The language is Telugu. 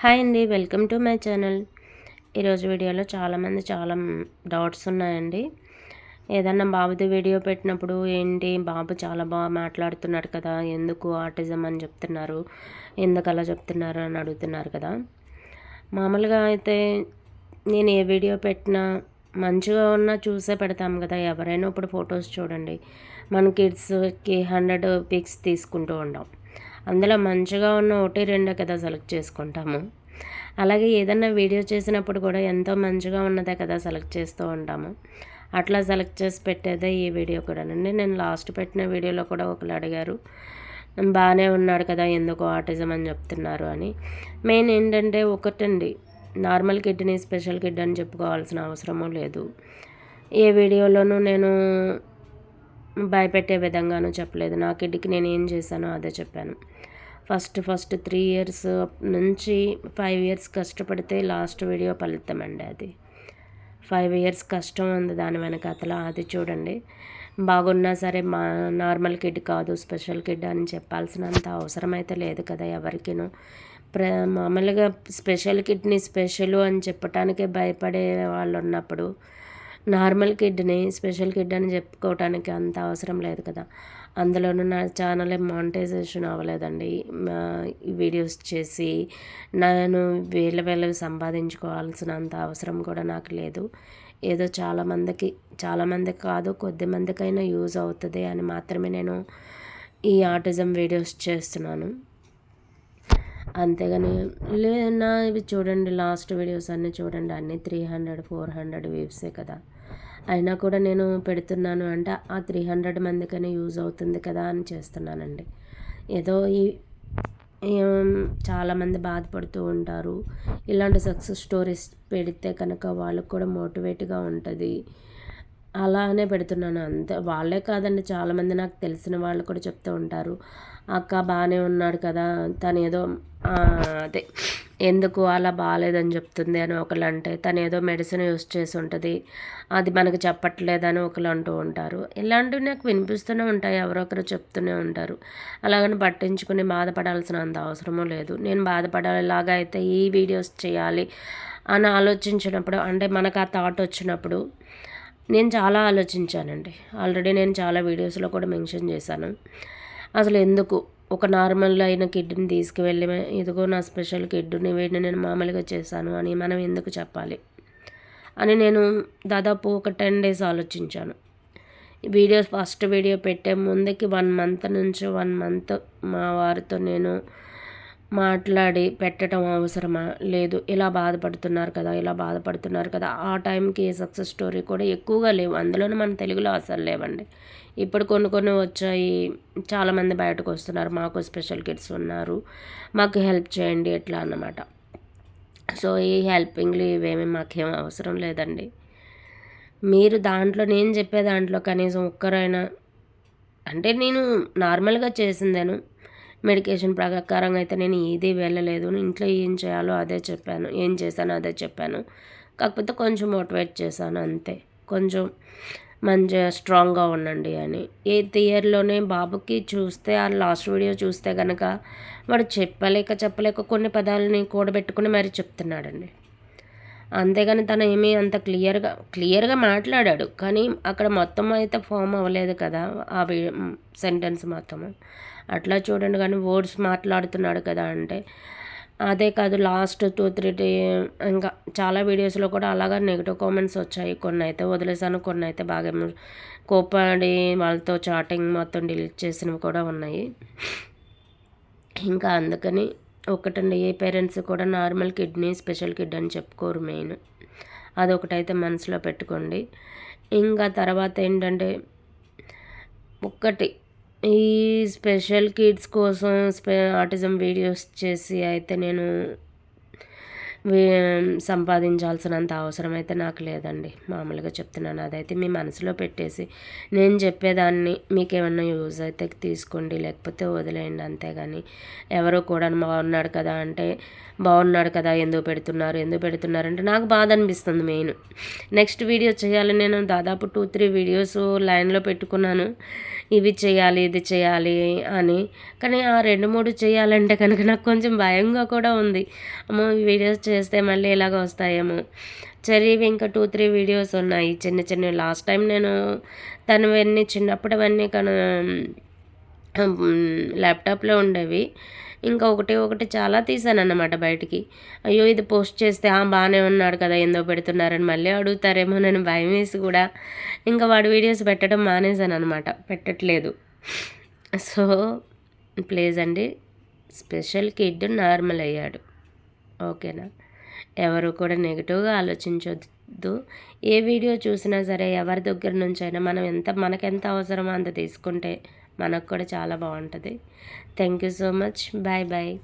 హాయ్ అండి వెల్కమ్ టు మై ఛానల్. ఈరోజు వీడియోలో చాలామంది చాలా డౌట్స్ ఉన్నాయండి. ఏదన్నా బాబుది వీడియో పెట్టినప్పుడు ఏంటి బాబు చాలా బాగా మాట్లాడుతున్నాడు కదా ఎందుకు ఆర్టిజం అని చెప్తున్నారు ఎందుకు అలా చెప్తున్నారు అని అడుగుతున్నారు కదా. మామూలుగా అయితే నేను ఏ వీడియో పెట్టినా మంచిగా ఉన్నా చూసే పెడతాం కదా ఎవరైనా ఇప్పుడు ఫొటోస్ చూడండి. మన కిడ్స్కి హండ్రెడ్ పిక్స్ తీసుకుంటూ ఉంటాం అందులో మంచిగా ఉన్న ఒకటి రెండో కదా సెలెక్ట్ చేసుకుంటాము. అలాగే ఏదన్నా వీడియో చేసినప్పుడు కూడా ఎంతో మంచిగా ఉన్నదే కదా సెలెక్ట్ చేస్తూ ఉంటాము. అట్లా సెలెక్ట్ చేసి పెట్టేదే ఈ వీడియో కూడా అండి నేను లాస్ట్ పెట్టిన వీడియోలో కూడా ఒకరు అడిగారు బాగానే ఉన్నాడు కదా ఎందుకు ఆటిజం అని చెప్తున్నారు అని. మెయిన్ ఏంటంటే ఒకటండి నార్మల్ కిడ్నీ స్పెషల్ కిడ్ అని చెప్పుకోవాల్సిన అవసరము లేదు. ఏ వీడియోలోనూ నేను భయపెట్టే విధంగానూ చెప్పలేదు. నా కిడ్కి నేను ఏం చేశానో అదే చెప్పాను. ఫస్ట్ ఫస్ట్ త్రీ ఇయర్స్ నుంచి ఫైవ్ ఇయర్స్ కష్టపడితే లాస్ట్ వీడియో ఫలితం అండి అది. ఫైవ్ ఇయర్స్ కష్టం ఉంది దాని వెనకతల. అది చూడండి. బాగున్నా సరే మా నార్మల్ కిడ్ కాదు స్పెషల్ కిడ్ అని చెప్పాల్సినంత అవసరం అయితే లేదు కదా ఎవరికినూ. ప్ర మామూలుగా స్పెషల్ కిడ్ని స్పెషల్ అని చెప్పటానికే భయపడే వాళ్ళు ఉన్నప్పుడు నార్మల్ కిడ్ని స్పెషల్ కిడ్ అని చెప్పుకోవటానికి అంత అవసరం లేదు కదా. అందులోనూ నా ఛానల్ మానిటైజేషన్ అవ్వలేదండి. వీడియోస్ చేసి నేను వేల వేలవి సంపాదించుకోవాల్సినంత అవసరం కూడా నాకు లేదు. ఏదో చాలామందికి చాలామందికి కాదు కొద్ది మందికైనా యూజ్ అవుతుంది అని మాత్రమే నేను ఈ ఆటిజం వీడియోస్ చేస్తున్నాను. అంతేగాని లేదన్నా ఇవి చూడండి లాస్ట్ వీడియోస్ అన్నీ చూడండి అన్నీ త్రీ హండ్రెడ్ ఫోర్ హండ్రెడ్ వ్యూసే కదా. అయినా కూడా నేను పెడుతున్నాను అంటే ఆ త్రీ హండ్రెడ్ మందికైనా యూజ్ అవుతుంది కదా అని చేస్తున్నానండి. ఏదో ఈ చాలామంది బాధపడుతూ ఉంటారు. ఇలాంటి సక్సెస్ స్టోరీస్ పెడితే కనుక వాళ్ళకు కూడా మోటివేట్గా ఉంటుంది. అలానే పెడుతున్నాను. అంతే. వాళ్ళే కాదండి. చాలామంది నాకు తెలిసిన వాళ్ళు కూడా చెప్తూ ఉంటారు. అక్క బాగానే ఉన్నాడు కదా. తను ఏదో అదే ఎందుకు అలా బాగాలేదని చెప్తుంది అని ఒకళ్ళు అంటే తను ఏదో మెడిసిన్ యూస్ చేసి ఉంటుంది. అది మనకు చెప్పట్లేదని ఒకళ్ళు అంటూ ఉంటారు. ఇలాంటివి నాకు వినిపిస్తూనే ఉంటాయి. ఎవరొకరు చెప్తూనే ఉంటారు. అలాగని పట్టించుకుని బాధపడాల్సిన అంత అవసరమూ లేదు. నేను బాధపడేలాగా అయితే ఈ వీడియోస్ చేయాలి అని ఆలోచించినప్పుడు అంటే మనకు ఆ థాట్ వచ్చినప్పుడు నేను చాలా ఆలోచించానండి. ఆల్రెడీ నేను చాలా వీడియోస్లో కూడా మెన్షన్ చేశాను. అసలు ఎందుకు? ఒక నార్మల్ అయిన కిడ్ని తీసుకువెళ్ళి ఇదిగో నా స్పెషల్ కిడ్ని వీటిని నేను మామూలుగా చేశాను అని మనం ఎందుకు చెప్పాలి? అని నేను దాదాపు ఒక టెన్ డేస్ ఆలోచించాను. వీడియో ఫస్ట్ వీడియో పెట్టే ముందుకి వన్ మంత్ నుంచి వన్ మంత్ మా వారితో నేను మాట్లాడి పెట్టడం అవసరమా? లేదు. ఇలా బాధపడుతున్నారు కదా ఇలా బాధపడుతున్నారు కదా. ఆ టైంకి సక్సెస్ స్టోరీ కూడా ఎక్కువగా లేవు. అందులోనే మన తెలుగులో అసలు లేవండి. ఇప్పుడు కొన్ని కొన్ని వచ్చాయి. చాలామంది బయటకు వస్తున్నారు. మాకు స్పెషల్ కిడ్స్ ఉన్నారు. మాకు హెల్ప్ చేయండి ఎట్లా అన్నమాట. సో ఈ హెల్పింగ్లు ఇవేమీ మాకేం అవసరం లేదండి. మీరు దాంట్లో నేను చెప్పే దాంట్లో కనీసం ఒక్కరైనా అంటే నేను నార్మల్గా చేసిందేను. మెడికేషన్ ప్రకారంగా అయితే నేను ఏదీ వెళ్ళలేదు. ఇంట్లో ఏం చేయాలో అదే చెప్పాను. ఏం చేశానో అదే చెప్పాను. కాకపోతే కొంచెం మోటివేట్ చేశాను అంతే. కొంచెం మంచిగా స్ట్రాంగ్గా ఉండండి అని. ఎయిత్ ఇయర్లోనే బాబుకి చూస్తే ఆ లాస్ట్ వీడియో చూస్తే కనుక వాడు చెప్పలేక చెప్పలేక కొన్ని పదాలని కూడబెట్టుకుని మరీ చెప్తున్నాడండి. అంతేగాని తను ఏమీ అంత క్లియర్గా క్లియర్గా మాట్లాడాడు. కానీ అక్కడ మొత్తం అయితే ఫామ్ అవ్వలేదు కదా ఆ సెంటెన్స్ మొత్తం. అట్లా చూడండి కానీ వర్డ్స్ మాట్లాడుతున్నాడు కదా అంటే. అదే కాదు లాస్ట్ టూ త్రీ డే ఇంకా చాలా వీడియోస్లో కూడా అలాగా నెగిటివ్ కామెంట్స్ వచ్చాయి. కొన్ని అయితే వదిలేసాను కొన్ని అయితే బాగా కోపాడి వాళ్ళతో చాటింగ్ మొత్తం డిలీట్ చేసినవి కూడా ఉన్నాయి. ఇంకా అందుకని ఒకటండి. ఏ పేరెంట్స్ కూడా నార్మల్ కిడ్నీ స్పెషల్ కిడ్ అని చెప్పుకోరు మెయిన్. అదొకటైతే మనసులో పెట్టుకోండి. ఇంకా తర్వాత ఏంటంటే ఒక్కటి. ఈ స్పెషల్ కిడ్స్ కోసం స్పె ఆటిజం వీడియోస్ చేసి అయితే నేను సంపాదించాల్సినంత అవసరం అయితే నాకు లేదండి. మామూలుగా చెప్తున్నాను. అదైతే మీ మనసులో పెట్టేసి నేను చెప్పేదాన్ని. మీకు ఏమన్నా యూజ్ అయితే తీసుకోండి. లేకపోతే వదిలేయండి అంతేగాని. ఎవరో కూడా బాగున్నాడు కదా అంటే బాగున్నాడు కదా ఎందుకు పెడుతున్నారు? ఎందుకు పెడుతున్నారు? అంటే నాకు బాధ అనిపిస్తుంది మెయిన్. నెక్స్ట్ వీడియో చేయాలి నేను. దాదాపు టూ త్రీ వీడియోస్ లైన్లో పెట్టుకున్నాను. ఇవి చేయాలి ఇది చేయాలి అని. కానీ ఆ రెండు మూడు చేయాలంటే కనుక నాకు కొంచెం భయంగా కూడా ఉంది. అమ్మో ఈ వీడియోస్ చేస్తే మళ్ళీ ఇలాగ వస్తాయేమో. చదివి ఇంకా టూ త్రీ వీడియోస్ ఉన్నాయి. చిన్న చిన్న లాస్ట్ టైం నేను తనవన్నీ చిన్నప్పుడవన్నీ కను ల్యాప్టాప్లో ఉండేవి. ఇంకా ఒకటి ఒకటి చాలా తీసాను అన్నమాట బయటికి. అయ్యో ఇది పోస్ట్ చేస్తే ఆ బాగానే ఉన్నాడు కదా ఏందో పెడుతున్నారని మళ్ళీ అడుగుతారేమో నేను భయం వేసి కూడా ఇంకా వాడి వీడియోస్ పెట్టడం మానేశాను అనమాట పెట్టట్లేదు. సో ప్లీజ్ అండి స్పెషల్ కిడ్ నార్మల్ అయ్యాడు. ఓకేనా? ఎవరు కూడా నెగిటివ్గా ఆలోచించొద్దు. ఏ వీడియో చూసినా సరే ఎవరి దగ్గర నుంచైనా మనం ఎంత మనకెంత అవసరమో అంత తీసుకుంటే మనకు కూడా చాలా బాగుంటుంది. Thank you so much. Bye bye.